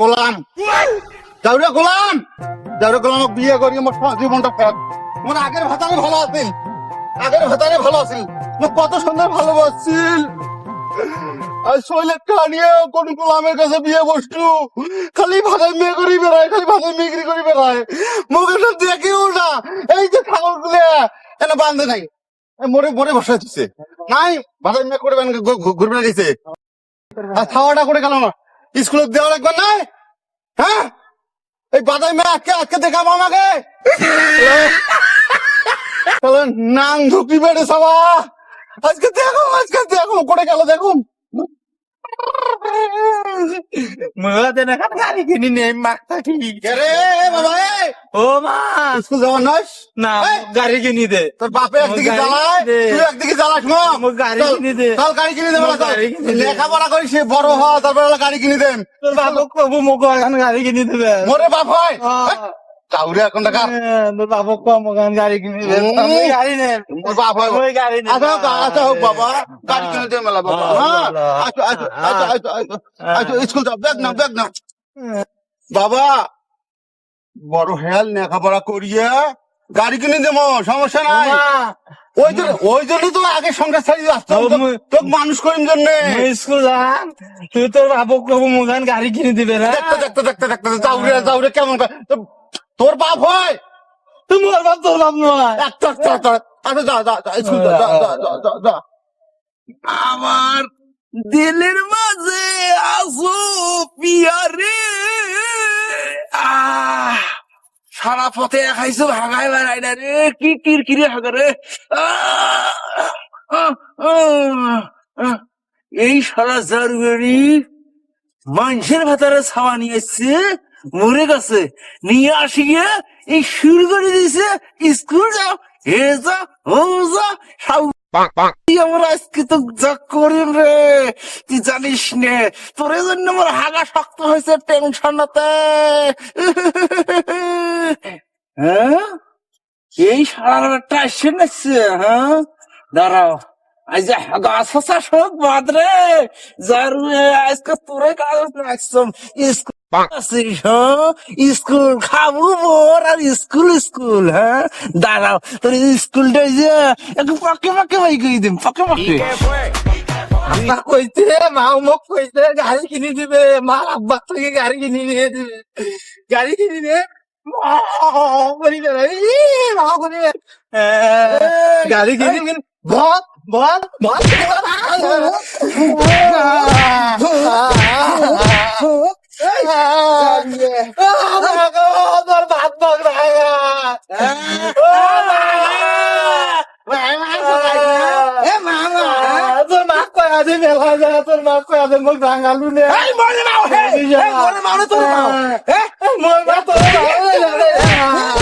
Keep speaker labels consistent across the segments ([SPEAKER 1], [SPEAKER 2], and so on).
[SPEAKER 1] গোলাম। গোলাম। বিয়ে করি জীবনটা আগের ভাতারে ভালো আছিল। আগের ভাতারে ভালো আছিল। কত সুন্দর ভালোবাসছিল আর শৈলের কানিয়ে কোন গোলামের কাছে বিয়ে বসতু? খালি ভাতার মেয়ে করি বেড়ায় খালি ভাতার মেয়ে করি বেড়ায় মুখে তো দেখেও না। এই যে ছাগলগুলো এনে বান্ধে নাই। মরে মরে বসে দিচ্ছে নাই ভাতার মেয়ে করে ঘুরবে গেছে আর খাওয়াটা করে গেল না স্কুলে দেওয়া লাগবে না হ্যাঁ? এই বাদাই মেয়ে আজকে আজকে দেখাবো আমাকে। নাং ঢুকি বেড়ে সবা। আজকে দেখো আজকে দেখো করে গেল দেখুন।
[SPEAKER 2] মহাদের এখন গাড়ি কিনি নে মাক থাকি
[SPEAKER 1] রে বাবা
[SPEAKER 2] ও মা
[SPEAKER 1] স্কুল যাওয়ার নয়?
[SPEAKER 2] না গাড়ি কিনি দে।
[SPEAKER 1] তোর বাপে একদিকে জ্বালায় তুই একদিকে জ্বালাস মো।
[SPEAKER 2] গাড়ি কিনে দে।
[SPEAKER 1] চল গাড়ি কিনে
[SPEAKER 2] দে।
[SPEAKER 1] লেখাপড়া করি সে বড় হ তারপরে গাড়ি কিনে দেন।
[SPEAKER 2] তোর বাবু কবু এখন গাড়ি কিনি দেবে।
[SPEAKER 1] মোরে বাপ হয়।
[SPEAKER 2] আহ।
[SPEAKER 1] এখন টাকা
[SPEAKER 2] হ্যাঁ, তোর বাবু কম এখন গাড়ি কিনি দেবে
[SPEAKER 1] উম।
[SPEAKER 2] আমি গাড়ি নে
[SPEAKER 1] মোর বাপ
[SPEAKER 2] ওই গাড়ি নে
[SPEAKER 1] আচ্ছা আচ্ছা হোক বাবা। গাড়ি কিনে দে মেলা বাবা। হ্যাঁ আচ্ছা আচ্ছা আচ্ছা আচ্ছা আচ্ছা আচ্ছা স্কুল যাও। ব্যাগ নাও ব্যাগ নাও। বাবা বড় হেল লেখাপড়া করিয়ে গাড়ি কিনে দেবো সমস্যা নাই। ওই জন্য ওই জন্য তো আগে সংসার ছাড়িয়ে আসতাম
[SPEAKER 2] ও,
[SPEAKER 1] তো- তোকে মানুষ করিম জন্য।
[SPEAKER 2] স্কুল তুই তোর বাবু কবু মোক গাড়ি কিনে দিবে না
[SPEAKER 1] দেখতে দেখতে দেখতে দেখতে যাউরে যাউরে কেমন তোর বাপ হয়?
[SPEAKER 2] তুই মোর বাপ তোর বাপ নয়।
[SPEAKER 1] আচ্ছা যা যা যা
[SPEAKER 2] আমার দিলের মাঝে আসো পিয়ারে। সারা পথে খাইছো ভাগাই বেড়াই না রে। কি কিরকিরে হাগা রে। এই সারা জারুয়ারি মানুষের ভেতরে ছাওয়া নিয়ে এসছে। মরে গেছে। নিয়ে আসি এই শুরু করে দিয়েছে স্কুল যাও হে যা ও যা সব আমার আজকে তো যা করিম রে তুই জানিস নে তোর জন্য আমার হাগা শক্ত হয়েছে টেনশনতে। হ্যাঁ? এই সারা একটা আসছে হ্যাঁ? দাঁড়াও। স্কুল হ্যাঁ? স্কুল খাব মোর আর স্কুল স্কুল হ্যাঁ? দাঁড়াও তোর স্কুলটা যে একটু পাকে পাকে বাই করে দিম পাকে পাকে। আব্বা কইতে মা মোক কইতে গাড়ি কিনে দিবে। মা আব্বা থেকে গাড়ি কিনে নিয়ে দিবে। গাড়ি কিনে নিয়ে গাড়ি কিনে বল বল। বল তোর ভাত কয় আছে মেলা যায় তোর মা। কয় আছে মোক ডাঙালু নে মরে মাও হে মরে মাও নে তোর মাও হে মরে মা। তোর মাও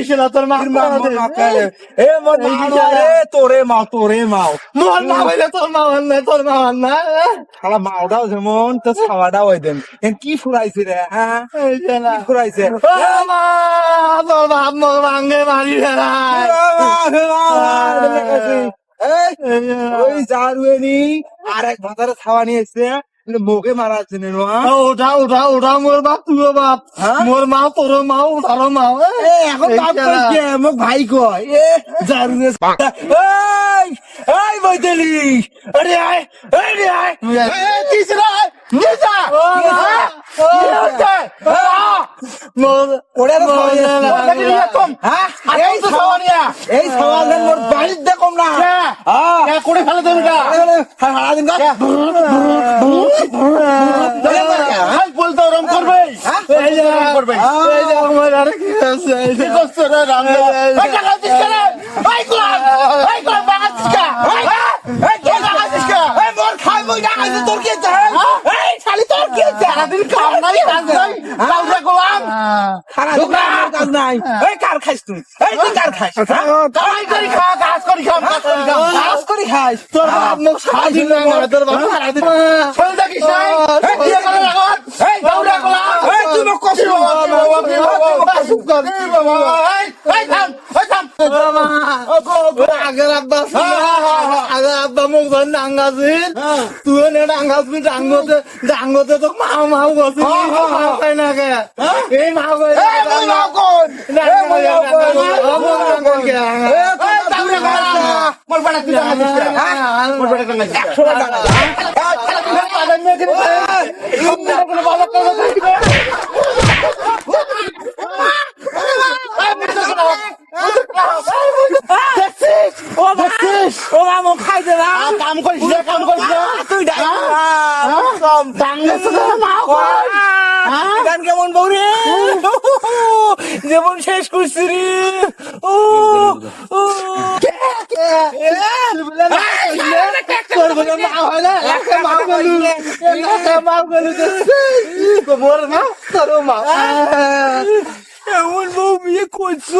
[SPEAKER 2] তুই তোর মা এ তোরে মা তোরে মাও মোর মা হইলে তোর মা না তোর মা না শালা মাওটাও যেমন তো ছাওয়াটাও দেন কি ফুরাইছে রে হ্যাঁ ফুরাইছে মা তোর বাপ মোর ভাঙ্গে মারি ওই জারুয়েনি আর এক ভাতারে ছাওয়া নিয়ে মুখে মারা আছে উঠা উঠা উঠা মোর বাপ তুই বাপ। মোর মা তোর মা উঠারো মা এখন বাপ কইছে মোক ভাই কয় এ জারুয়ে এই এই বইতেলি আরে আয় এই রে আয়। নিজা মোর ওরে হ্যাঁ? এই এই মোর বাড়িতে দেখম না। হ্যাঁ। করে ফেলে দেবে না হারা দিন বলতো রং করবে এই যে রং করবে এই যে আমার আর কি আছে এই যে কষ্ট রে রাম এই টাকা দিস করে এই গোলাম এই গোলাম বাগাছিস কা এই কে বাগাছিস কা এই মোর খাই মই টাকা দিস তোর কি চাই এই শালা তাহলে তোর কি হচ্ছে?
[SPEAKER 1] সারাদিন কাম নাই কাজ নাই কাউরে গোলাম।
[SPEAKER 2] সারাদিন আমার কাজ নাই। এই কার খাইস তুই? এই তুই কার খাইস?
[SPEAKER 1] কামাই করি খা কাজ করি খাম কাজ করি খাম।
[SPEAKER 2] কাজ করে খাইস।
[SPEAKER 1] তোর বাপ মুখ সারাদিন তোর বাপ। সারাদিন। শোন দেখিস নাই? এই বিয়ে করে লাগত এই কাউরে গোলাম।
[SPEAKER 2] এই তুই মোক কষ্ট
[SPEAKER 1] বাবা বাবা বাবা বাবা
[SPEAKER 3] আগের আব্বা।
[SPEAKER 1] হ্যাঁ, হ্যাঁ, হ্যাঁ।
[SPEAKER 3] আগের আব্বা মোক ধরে ডাঙ্গাছিল তুই নে ডাঙ্গাছিস ডাঙ্গতে ডাঙ্গতে তো মাও মাও
[SPEAKER 1] হ্যাঁ, হ্যাঁ।
[SPEAKER 3] তাই না কে? এই মাও
[SPEAKER 1] কাউরে গোলাম মোর বড় তুই মোর বড় দিস
[SPEAKER 2] 100 টাকা ও দেখছিস ও মা মোক খাই দে না
[SPEAKER 1] কাম করিস না কাম করিস না
[SPEAKER 2] তুই ডাক।
[SPEAKER 1] টাঙ্গে তো মা
[SPEAKER 2] গান কেমন বউ রে যেমন শেষ করছি রে। ও ও।
[SPEAKER 3] বলে না? একটা মা বলু। একটা মা বলু মোর মা তোর মা।
[SPEAKER 2] এমন বউ বিয়ে করছ?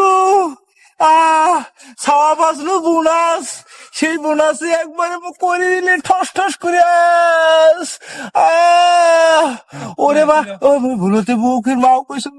[SPEAKER 2] ছাওয়া বাঁচলো বোনাস। সেই বোনাসে একবারে করে দিলে ঠস ঠস করে আস। আহ, ওরে বা ও ভুলতে বউকে মাও কইসুন